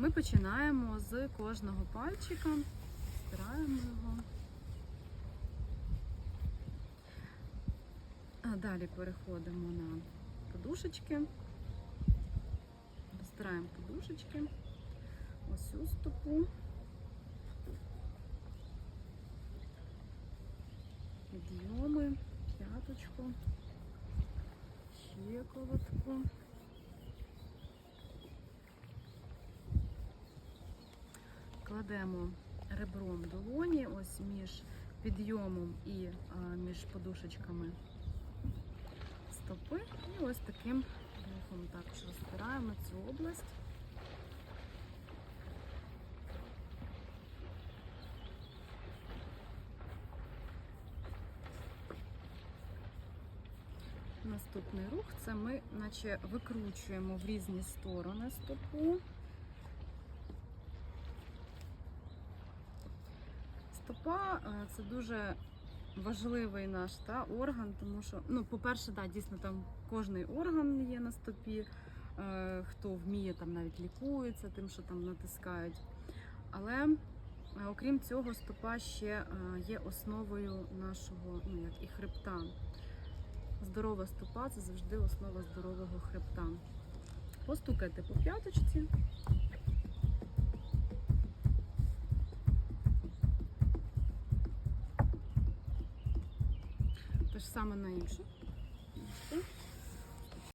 Ми починаємо з кожного пальчика, стираємо його. А далі переходимо на подушечки. Розтираємо подушечки. Ось цю стопу. Підйоми, п'яточку, щиколотку. Кладемо ребром долоні, ось між підйомом і між подушечками стопи. І ось таким рухом також розтираємо цю область. Наступний рух це ми наче викручуємо в різні сторони стопу. Стопа е, це дуже важливий наш та, орган, тому що, ну, по-перше, да, дійсно там кожний орган є на стопі, е, хто вміє там навіть лікується тим, що там натискають. Але е, окрім цього, стопа ще е, є основою нашого, ну як і хребта. Здорова стопа це завжди основа здорового хребта. Постукайте по п'яточці. ж саме на іншу.